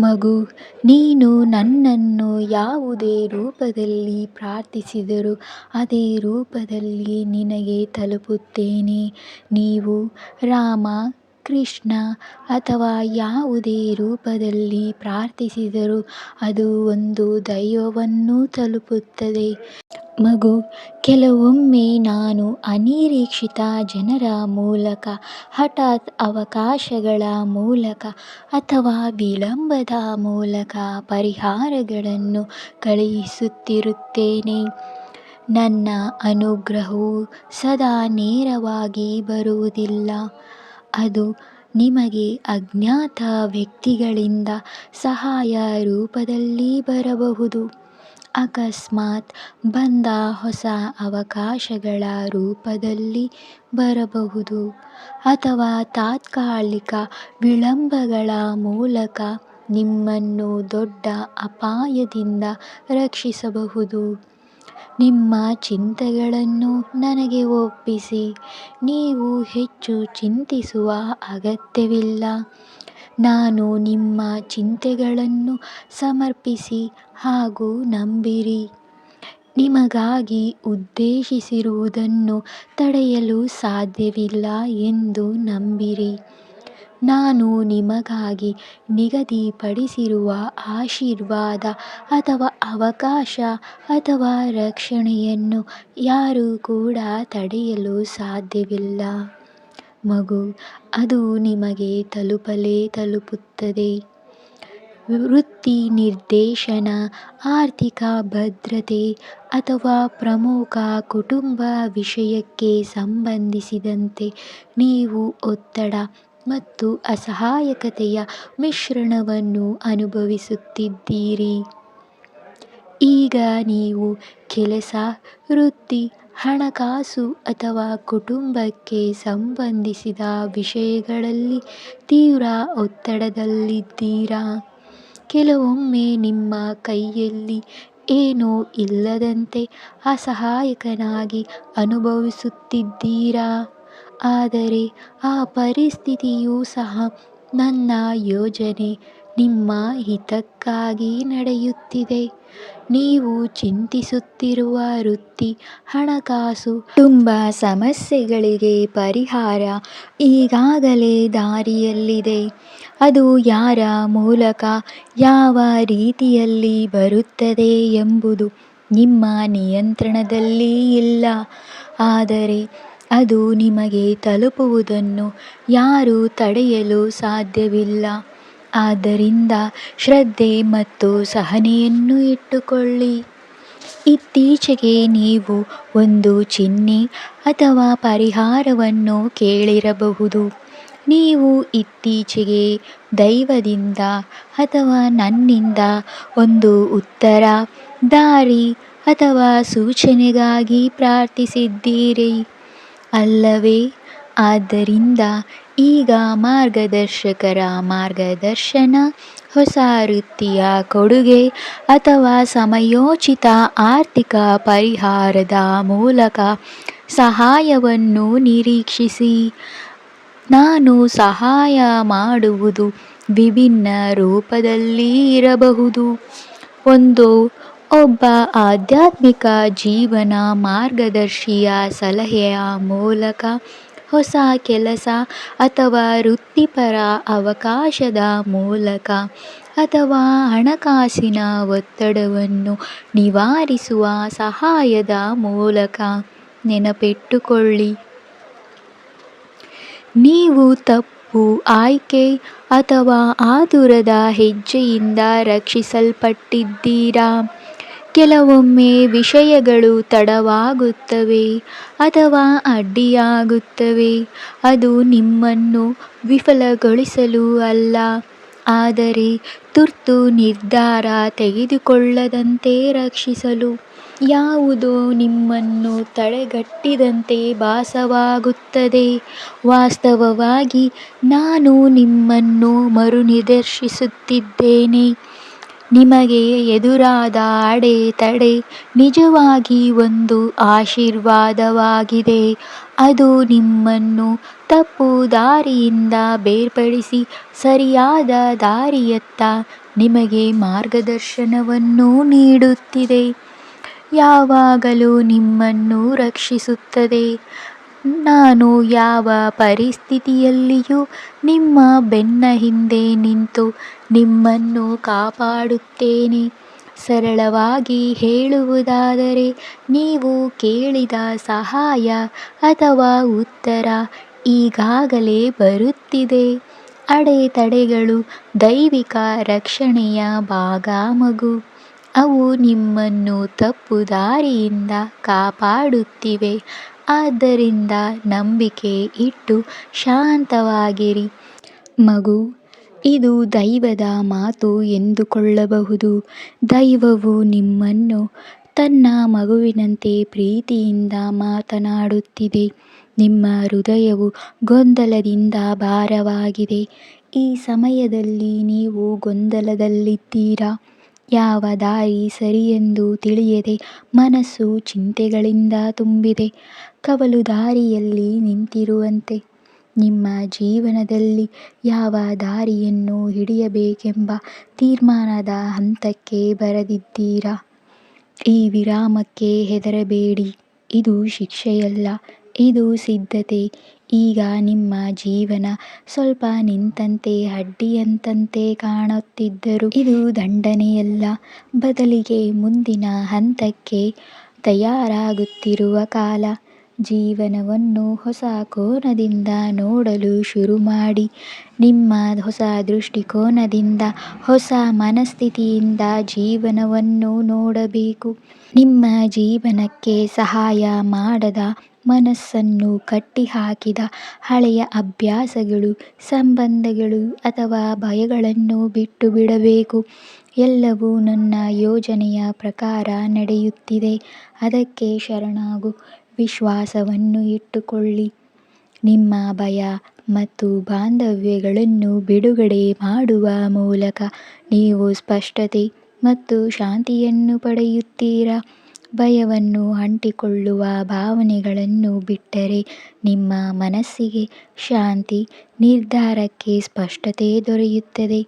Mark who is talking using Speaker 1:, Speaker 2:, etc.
Speaker 1: ಮಗು ನೀನು ನನ್ನನ್ನು ಯಾವುದೇ ರೂಪದಲ್ಲಿ ಪ್ರಾರ್ಥಿಸಿದರೂ ಅದೇ ರೂಪದಲ್ಲಿ ನಿನಗೆ ತಲುಪುತ್ತೇನೆ. ನೀವು ರಾಮ ಕೃಷ್ಣ ಅಥವಾ ಯಾವುದೇ ರೂಪದಲ್ಲಿ ಪ್ರಾರ್ಥಿಸಿದರೂ ಅದು ಒಂದು ದೈವವನ್ನು ತಲುಪುತ್ತದೆ. ಮಗು, ಕೆಲವೊಮ್ಮೆ ನಾನು ಅನಿರೀಕ್ಷಿತ ಜನರ ಮೂಲಕ, ಹಠಾತ್ ಅವಕಾಶಗಳ ಮೂಲಕ ಅಥವಾ ವಿಳಂಬದ ಮೂಲಕ ಪರಿಹಾರಗಳನ್ನು ಕಳುಹಿಸುತ್ತಿರುತ್ತೇನೆ. ನನ್ನ ಅನುಗ್ರಹವು ಸದಾ ನೇರವಾಗಿ ಬರುವುದಿಲ್ಲ. ಅದು ನಿಮಗೆ ಅಜ್ಞಾತ ವ್ಯಕ್ತಿಗಳಿಂದ ಸಹಾಯ ರೂಪದಲ್ಲಿ ಬರಬಹುದು. ಅಕಸ್ಮಾತ್ ಬಂದ ಹೊಸ ಅವಕಾಶಗಳ ರೂಪದಲ್ಲಿ ಬರಬಹುದು. ಅಥವಾ ತಾತ್ಕಾಲಿಕ ವಿಳಂಬಗಳ ಮೂಲಕ ನಿಮ್ಮನ್ನು ದೊಡ್ಡ ಅಪಾಯದಿಂದ ರಕ್ಷಿಸಬಹುದು. ನಿಮ್ಮ ಚಿಂತೆಗಳನ್ನು ನನಗೆ ಒಪ್ಪಿಸಿ. ನೀವು ಹೆಚ್ಚು ಚಿಂತಿಸುವ ಅಗತ್ಯವಿಲ್ಲ. ನಾನು ನಿಮ್ಮ ಚಿಂತೆಗಳನ್ನು ಸಮರ್ಪಿಸಿ ಹಾಗೂ ನಂಬಿರಿ. ನಿಮಗಾಗಿ ಉದ್ದೇಶಿಸಿರುವುದನ್ನು ತಡೆಯಲು ಸಾಧ್ಯವಿಲ್ಲ ಎಂದು ನಂಬಿರಿ. ನಾನು ನಿಮಗಾಗಿ ನಿಗದಿಪಡಿಸಿರುವ ಆಶೀರ್ವಾದ ಅಥವಾ ಅವಕಾಶ ಅಥವಾ ರಕ್ಷಣೆಯನ್ನು ಯಾರೂ ಕೂಡ ತಡೆಯಲು ಸಾಧ್ಯವಿಲ್ಲ. ಮಗು, ಅದು ನಿಮಗೆ ತಲುಪಲೇ ತಲುಪುತ್ತದೆ. ವೃತ್ತಿ ನಿರ್ದೇಶನ, ಆರ್ಥಿಕ ಭದ್ರತೆ ಅಥವಾ ಪ್ರಮುಖ ಕುಟುಂಬ ವಿಷಯಕ್ಕೆ ಸಂಬಂಧಿಸಿದಂತೆ ನೀವು ಒತ್ತಡ ಮತ್ತು ಅಸಹಾಯಕತೆಯ ಮಿಶ್ರಣವನ್ನು ಅನುಭವಿಸುತ್ತಿದ್ದೀರಿ. ಈಗ ನೀವು ಕೆಲಸ, ವೃತ್ತಿ, ಹಣಕಾಸು ಅಥವಾ ಕುಟುಂಬಕ್ಕೆ ಸಂಬಂಧಿಸಿದ ವಿಷಯಗಳಲ್ಲಿ ತೀವ್ರ ಒತ್ತಡದಲ್ಲಿದ್ದೀರಾ? ಕೆಲವೊಮ್ಮೆ ನಿಮ್ಮ ಕೈಯಲ್ಲಿ ಏನೋ ಇಲ್ಲದಂತೆ ಅಸಹಾಯಕನಾಗಿ ಅನುಭವಿಸುತ್ತಿದ್ದೀರಾ? ಆದರೆ ಆ ಪರಿಸ್ಥಿತಿಯೂ ಸಹ ನನ್ನ ಯೋಜನೆ ನಿಮ್ಮ ಹಿತಕ್ಕಾಗಿ ನಡೆಯುತ್ತಿದೆ. ನೀವು ಚಿಂತಿಸುತ್ತಿರುವ ವೃತ್ತಿ, ಹಣಕಾಸು ತುಂಬ ಸಮಸ್ಯೆಗಳಿಗೆ ಪರಿಹಾರ ಈಗಾಗಲೇ ದಾರಿಯಲ್ಲಿದೆ. ಅದು ಯಾರ ಮೂಲಕ, ಯಾವ ರೀತಿಯಲ್ಲಿ ಬರುತ್ತದೆ ಎಂಬುದು ನಿಮ್ಮ ನಿಯಂತ್ರಣದಲ್ಲಿ ಇಲ್ಲ. ಆದರೆ ಅದು ನಿಮಗೆ ತಲುಪುವುದನ್ನು ಯಾರೂ ತಡೆಯಲು ಸಾಧ್ಯವಿಲ್ಲ. ಆದ್ದರಿಂದ ಶ್ರದ್ಧೆ ಮತ್ತು ಸಹನೆಯನ್ನು ಇಟ್ಟುಕೊಳ್ಳಿ. ಇತ್ತೀಚೆಗೆ ನೀವು ಒಂದು ಚಿಹ್ನೆ ಅಥವಾ ಪರಿಹಾರವನ್ನು ಕೇಳಿರಬಹುದು. ನೀವು ಇತ್ತೀಚೆಗೆ ದೈವದಿಂದ ಅಥವಾ ನನ್ನಿಂದ ಒಂದು ಉತ್ತರ, ದಾರಿ ಅಥವಾ ಸೂಚನೆಗಾಗಿ ಪ್ರಾರ್ಥಿಸಿದ್ದೀರಿ. ಅಲ್ಲವೇ? ಆದ್ದರಿಂದ ಈಗ ಮಾರ್ಗದರ್ಶಕರ ಮಾರ್ಗದರ್ಶನ, ಹೊಸ ವೃತ್ತಿಯ ಕೊಡುಗೆ ಅಥವಾ ಸಮಯೋಚಿತ ಆರ್ಥಿಕ ಪರಿಹಾರದ ಮೂಲಕ ಸಹಾಯವನ್ನು ನಿರೀಕ್ಷಿಸಿ. ನಾನು ಸಹಾಯ ಮಾಡುವುದು ವಿಭಿನ್ನ ರೂಪದಲ್ಲಿ ಇರಬಹುದು. ಒಂದು ಒಬ್ಬ ಆಧ್ಯಾತ್ಮಿಕ ಜೀವನ ಮಾರ್ಗದರ್ಶಿಯ ಸಲಹೆಯ ಮೂಲಕ ಹೊಸ ಕೆಲಸ ಅಥವಾ ವೃತ್ತಿಪರ ಅವಕಾಶದ ಮೂಲಕ ಅಥವಾ ಹಣಕಾಸಿನ ಒತ್ತಡವನ್ನು ನಿವಾರಿಸುವ ಸಹಾಯದ ಮೂಲಕ ನೆನಪಿಟ್ಟುಕೊಳ್ಳಿ. ನೀವು ತಪ್ಪು ಆಯ್ಕೆ ಅಥವಾ ಆದುರದ ಹೆಜ್ಜೆಯಿಂದ ರಕ್ಷಿಸಲ್ಪಟ್ಟಿದ್ದೀರಾ? ಕೆಲವೊಮ್ಮೆ ವಿಷಯಗಳು ತಡವಾಗುತ್ತವೆ ಅಥವಾ ಅಡ್ಡಿಯಾಗುತ್ತವೆ. ಅದು ನಿಮ್ಮನ್ನು ವಿಫಲಗೊಳಿಸಲು ಅಲ್ಲ, ಆದರೆ ತುರ್ತು ನಿರ್ಧಾರ ತೆಗೆದುಕೊಳ್ಳದಂತೆ ರಕ್ಷಿಸಲು. ಯಾವುದೋ ನಿಮ್ಮನ್ನು ತಡೆಗಟ್ಟಿದಂತೆ ಭಾಸವಾಗುತ್ತದೆ. ವಾಸ್ತವವಾಗಿ ನಾನು ನಿಮ್ಮನ್ನು ಮರುನಿರ್ದೇಶಿಸುತ್ತಿದ್ದೇನೆ ನಿಮಗೆ ಎದುರಾದ ಅಡೆತಡೆ ನಿಜವಾಗಿ ಒಂದು ಆಶೀರ್ವಾದವಾಗಿದೆ. ಅದು ನಿಮ್ಮನ್ನು ತಪ್ಪು ದಾರಿಯಿಂದ ಬೇರ್ಪಡಿಸಿ ಸರಿಯಾದ ದಾರಿಯತ್ತ ನಿಮಗೆ ಮಾರ್ಗದರ್ಶನವನ್ನು ನೀಡುತ್ತಿದೆ. ಯಾವಾಗಲೂ ನಿಮ್ಮನ್ನು ರಕ್ಷಿಸುತ್ತದೆ. ನಾನು ಯಾವ ಪರಿಸ್ಥಿತಿಯಲ್ಲಿಯೂ ನಿಮ್ಮ ಬೆನ್ನ ಹಿಂದೆ ನಿಂತು ನಿಮ್ಮನ್ನು ಕಾಪಾಡುತ್ತೇನೆ. ಸರಳವಾಗಿ ಹೇಳುವುದಾದರೆ ನೀವು ಕೇಳಿದ ಸಹಾಯ ಅಥವಾ ಉತ್ತರ ಈಗಾಗಲೇ ಬರುತ್ತಿದೆ. ಅಡೆತಡೆಗಳು ದೈವಿಕ ರಕ್ಷಣೆಯ ಭಾಗ ಮಗು. ಅವು ನಿಮ್ಮನ್ನು ತಪ್ಪು ದಾರಿಯಿಂದ ಕಾಪಾಡುತ್ತಿವೆ. ಆದ್ದರಿಂದ ನಂಬಿಕೆ ಇಟ್ಟು ಶಾಂತವಾಗಿರಿ. ಮಗು, ಇದು ದೈವದ ಮಾತು ಎಂದುಕೊಳ್ಳಬಹುದು. ದೈವವು ನಿಮ್ಮನ್ನು ತನ್ನ ಮಗುವಿನಂತೆ ಪ್ರೀತಿಯಿಂದ ಮಾತನಾಡುತ್ತಿದೆ. ನಿಮ್ಮ ಹೃದಯವು ಗೊಂದಲದಿಂದ ಭಾರವಾಗಿದೆ. ಈ ಸಮಯದಲ್ಲಿ ನೀವು ಗೊಂದಲದಲ್ಲಿದ್ದೀರಾ? ಯಾವ ದಾರಿ ಸರಿಯೆಂದು ತಿಳಿಯದೆ ಮನಸ್ಸು ಚಿಂತೆಗಳಿಂದ ತುಂಬಿದೆ. ಕವಲು ದಾರಿಯಲ್ಲಿ ನಿಂತಿರುವಂತೆ ನಿಮ್ಮ ಜೀವನದಲ್ಲಿ ಯಾವ ದಾರಿಯನ್ನು ಹಿಡಿಯಬೇಕೆಂಬ ತೀರ್ಮಾನದ ಹಂತಕ್ಕೆ ಬರದಿದ್ದೀರಾ? ಈ ವಿರಾಮಕ್ಕೆ ಹೆದರಬೇಡಿ. ಇದು ಶಿಕ್ಷೆಯಲ್ಲ. ಇದು ಸಿದ್ಧತೆ. ಈಗ ನಿಮ್ಮ ಜೀವನ ಸ್ವಲ್ಪ ನಿಂತಂತೆ, ಅಡ್ಡಿಯಂತಂತೆ ಕಾಣುತ್ತಿದ್ದರು ಇದು ದಂಡನೆಯಲ್ಲ. ಬದಲಿಗೆ ಮುಂದಿನ ಹಂತಕ್ಕೆ ತಯಾರಾಗುತ್ತಿರುವ ಕಾಲ. ಜೀವನವನ್ನು ಹೊಸ ಕೋನದಿಂದ ನೋಡಲು ಶುರು ಮಾಡಿ. ನಿಮ್ಮ ಹೊಸ ದೃಷ್ಟಿಕೋನದಿಂದ, ಹೊಸ ಮನಸ್ಥಿತಿಯಿಂದ ಜೀವನವನ್ನು ನೋಡಬೇಕು. ನಿಮ್ಮ ಜೀವನಕ್ಕೆ ಸಹಾಯ ಮಾಡದ, ಮನಸ್ಸನ್ನು ಕಟ್ಟಿಹಾಕಿದ ಹಳೆಯ ಅಭ್ಯಾಸಗಳು, ಸಂಬಂಧಗಳು ಅಥವಾ ಭಯಗಳನ್ನು ಬಿಟ್ಟು ಬಿಡಬೇಕು. ಎಲ್ಲವೂ ನನ್ನ ಯೋಜನೆಯ ಪ್ರಕಾರ ನಡೆಯುತ್ತಿದೆ. ಅದಕ್ಕೆ ಶರಣಾಗು. ವಿಶ್ವಾಸವನ್ನು ಇಟ್ಟುಕೊಳ್ಳಿ. ನಿಮ್ಮ ಭಯ ಮತ್ತು ಬಾಂಧವ್ಯಗಳನ್ನು ಬಿಡುಗಡೆ ಮಾಡುವ ಮೂಲಕ ನೀವು ಸ್ಪಷ್ಟತೆ ಮತ್ತು ಶಾಂತಿಯನ್ನು ಪಡೆಯುತ್ತೀರಾ? ಭಯವನ್ನು ಅಂಟಿಕೊಳ್ಳುವ ಭಾವನೆಗಳನ್ನು ಬಿಟ್ಟರೆ ನಿಮ್ಮ ಮನಸ್ಸಿಗೆ ಶಾಂತಿ ನಿರ್ಧಾರಕ್ಕೆ ಸ್ಪಷ್ಟತೆ ದೊರೆಯುತ್ತದೆ.